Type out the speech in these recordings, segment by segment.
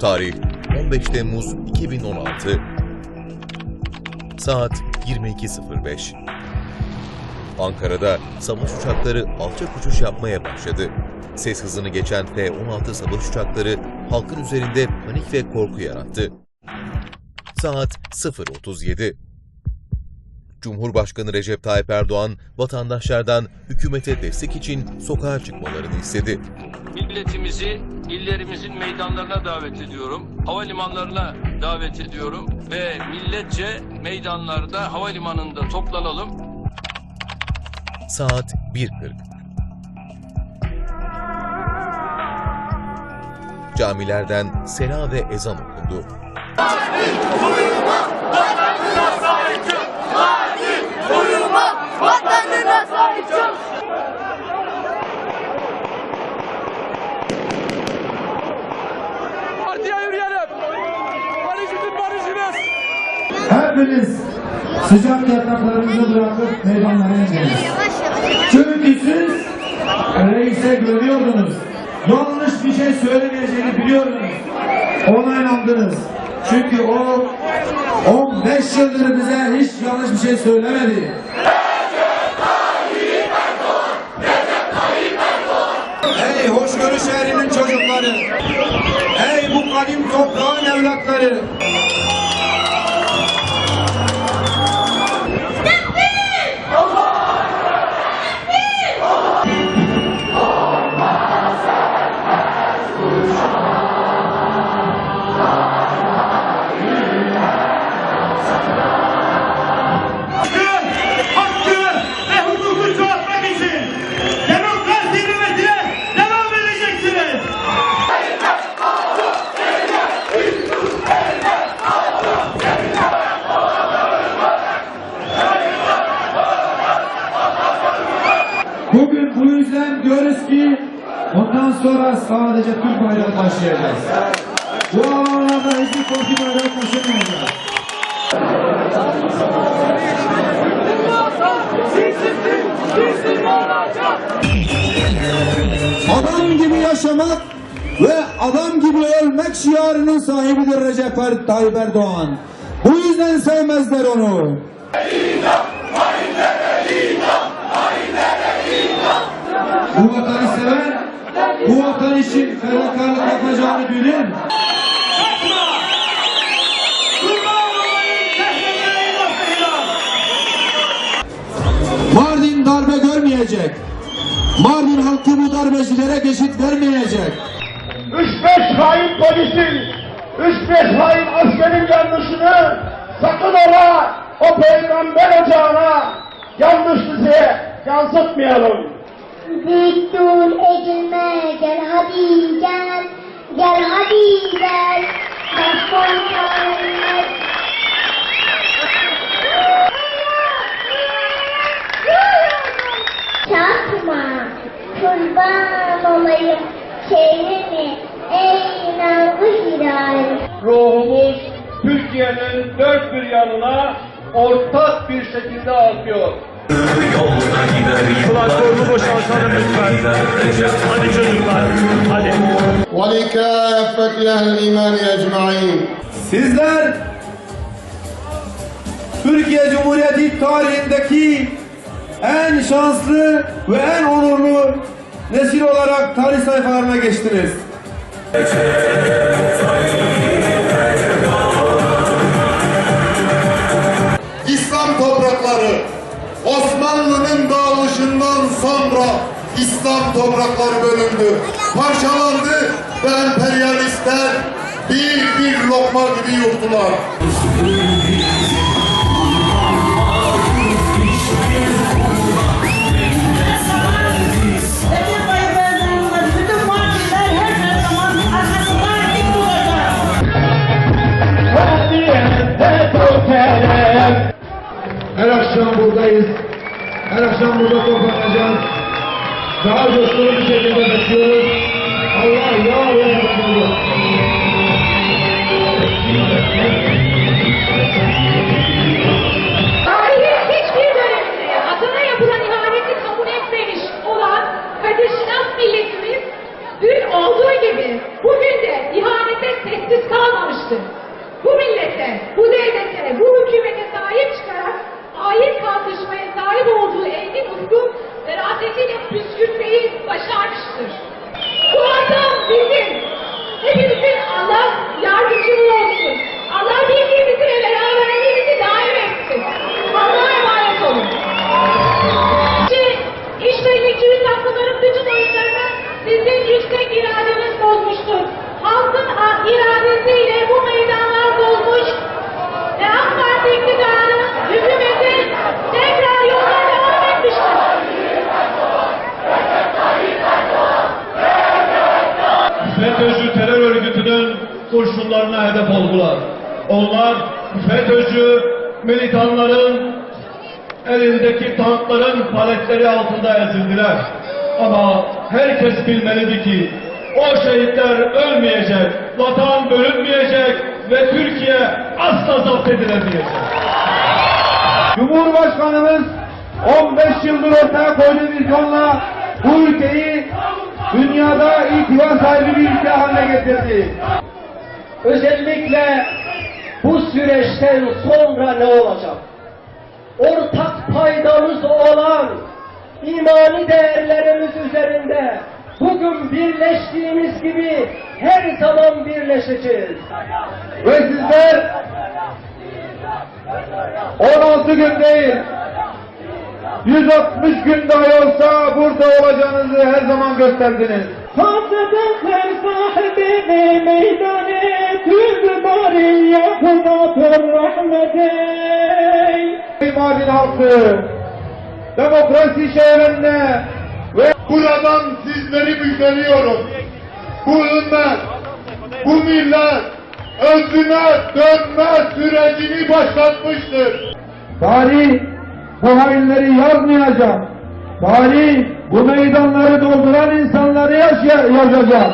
Tarih 15 Temmuz 2016 Saat 22.05 Ankara'da savaş uçakları alçak uçuş yapmaya başladı. Ses hızını geçen F-16 savaş uçakları halkın üzerinde panik ve korku yarattı. Saat 0.37 Cumhurbaşkanı Recep Tayyip Erdoğan vatandaşlardan hükümete destek için sokağa çıkmalarını istedi. Milletimizi illerimizin meydanlarına davet ediyorum. Havalimanlarına davet ediyorum ve milletçe meydanlarda havalimanında toplanalım. Saat 1.40 Camilerden sela ve ezan okundu. Vatanına sahip çık. Partiye Hepiniz sıcak yataklarınızı bırakıp meydanlara indiniz. Çünkü siz reise görüyordunuz. Yanlış bir şey söylemeyeceğini biliyordunuz. Ona inandınız. Çünkü o 15 yıldır bize hiç yanlış bir şey söylemedi. Ey hoşgörü şehrinin çocukları! Ey bu kadim toprağın evlatları! Bugün bu yüzden diyoruz ki ondan sonra sadece Türk bayrağı taşıyacağız. Bu alanlarda hiçbir korku bayrağı taşımayacağız. Adam gibi yaşamak ve adam gibi ölmek şiarının sahibidir Recep Tayyip Erdoğan. Bu yüzden sevmezler onu. Bu vatanı seven, bu vatan için fedakarlık yapacağını lafıyla. Mardin darbe görmeyecek. Mardin halkı bu darbecilere geçit vermeyecek. Üç beş hain polisin, üç beş hain askerin yanlışını sakın ola o peygamber ocağına yanlış bize yansıtmayalım. Büyüktür eğilme gel hadi gel. Gel hadi gel. Başkan gelmez. Çarpma, kurban olayım şehrimi, ey nazlı hilal. Ruhumuz Türkiye'nin dört bir yanına ortak bir şekilde akıyor. Platformu boşaltalım lütfen. Hadi çocuklar. Hadi. ولكافة أهل الإيمان أجمعين Sizler Türkiye Cumhuriyeti tarihindeki en şanslı ve en onurlu nesil olarak tarih sayfalarına geçtiniz. İslam toprakları Osmanlı'nın dağılışından sonra İslam toprakları bölündü, parçalandı ve emperyalistler bir bir lokma gibi yuttular. Coşkulu bir şekilde bekliyoruz. Allah yar ve yardımcı FETÖ'cü militanların elindeki tankların paletleri altında ezildiler. Ama herkes bilmelidir ki o şehitler ölmeyecek, vatan bölünmeyecek ve Türkiye asla zapt edilemeyecek. Cumhurbaşkanımız 15 yıldır ortaya koyduğu vizyonla bu ülkeyi dünyada itibar sahibi bir ülke haline getirdi. Özellikle süreçten sonra ne olacak? Ortak paydamız olan imani değerlerimiz üzerinde bugün birleştiğimiz gibi her zaman birleşeceğiz. Ve sizler 16 gün değil 160 gün dahi olsa burada olacağınızı her zaman gösterdiniz. Fazladan sahibi meydanı tüm bari yakınatır rahmeti. Ey Mardin halkı demokrasi şehrinde ve Buradan sizleri müjdeliyorum. Bu ümmet, bu millet özüne dönme sürecini başlatmıştır. Tarih bu hainleri yazmayacak. Tarih bu meydanları dolduran insanları yaşa- yazacak.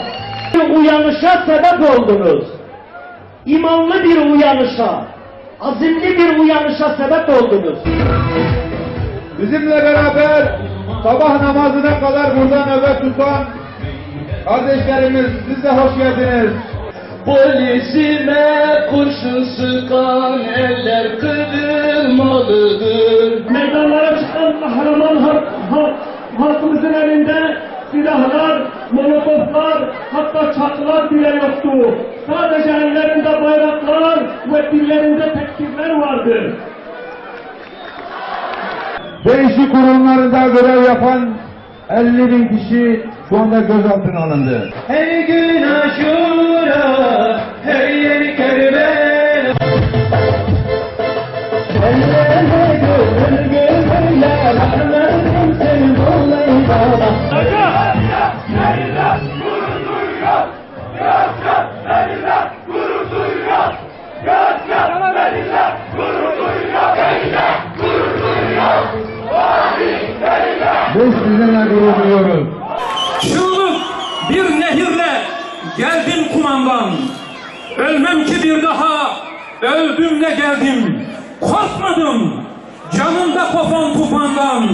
uyanışa sebep oldunuz. İmanlı bir uyanışa, azimli bir uyanışa sebep oldunuz. Bizimle beraber sabah namazına kadar burada nöbet tutan kardeşlerimiz siz de hoş geldiniz. Polisime kurşun sıkan eller kırılmalıdır. Meydanlara çıkan kahraman halk, halk, halkımızın elinde silahlar, molotoflar, hatta çakılar bile yoktu. Sadece ellerinde bayraklar ve dillerinde tekbirler vardı. Değişik kurumlarında görev yapan 50 bin kişi şu anda gözaltına alındı. Her gün aşura, her yer Kerbela. Gurur duyuyoruz. Çığlık bir nehirle geldim kumandan. Ölmem ki bir daha, öldüm de geldim. Korkmadım, canımda kopan tufandan.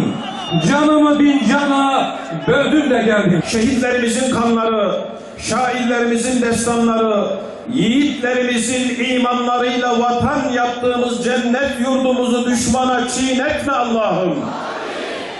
Canımı bin cana böldüm de geldim. Şehitlerimizin kanları, şairlerimizin destanları, yiğitlerimizin imanlarıyla vatan yaptığımız cennet yurdumuzu düşmana çiğnetme Allah'ım.